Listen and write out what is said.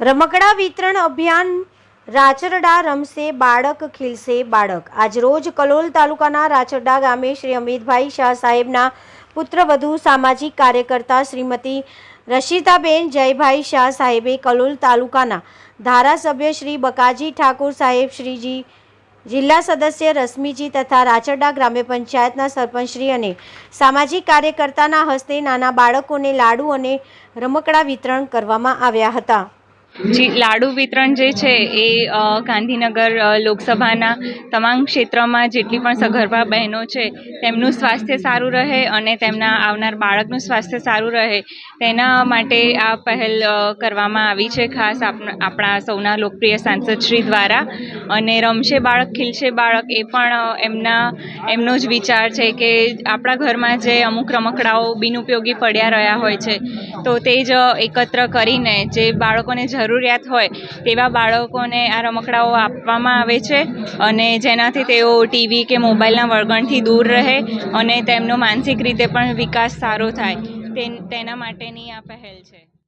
રમકડા વિતરણ અભિયાન રાચરડા રમશે બાળક, ખીલશે બાળક. આજરોજ કલોલ તાલુકાના રાચરડા ગામે શ્રી અમિતભાઈ શાહ સાહેબના પુત્રવધુ સામાજિક કાર્યકર્તા શ્રીમતી રશિતાબેન જયભાઈ શાહ સાહેબે કલોલ તાલુકાના ધારાસભ્ય શ્રી બકાજી ઠાકુર સાહેબ, શ્રીજી જિલ્લા સદસ્ય રશ્મિજી તથા રાચરડા ગ્રામ્ય પંચાયતના સરપંચશ્રી અને સામાજિક કાર્યકર્તાના હસ્તે નાના બાળકોને લાડુ અને રમકડા વિતરણ કરવામાં આવ્યા હતા. જી, લાડુ વિતરણ જે છે એ ગાંધીનગર લોકસભાના તમામ ક્ષેત્રમાં જેટલી પણ સગર્ભા બહેનો છે, તેમનું સ્વાસ્થ્ય સારું રહે અને તેમના આવનાર બાળકનું સ્વાસ્થ્ય સારું રહે, તેના માટે આ પહેલ કરવામાં આવી છે ખાસ આપણ- સૌના લોકપ્રિય સાંસદશ્રી દ્વારા. અને રમશે બાળક, ખીલશે બાળક એ પણ એમના, એમનો જ વિચાર છે કે આપણા ઘરમાં જે અમુક રમકડાઓ બિનઉપયોગી પડ્યા રહ્યા હોય છે, તો તે જ એકત્ર કરીને જે બાળકોને જરૂરિયાત હોય તેવા બાળકોને આ રમકડાઓ આપવામાં આવે છે અને જેનાથી તેઓ ટીવી કે મોબાઈલના વળગણથી દૂર રહે અને તેમનો માનસિક રીતે પણ વિકાસ સારો થાય. તેના માટેની આ પહેલ છે.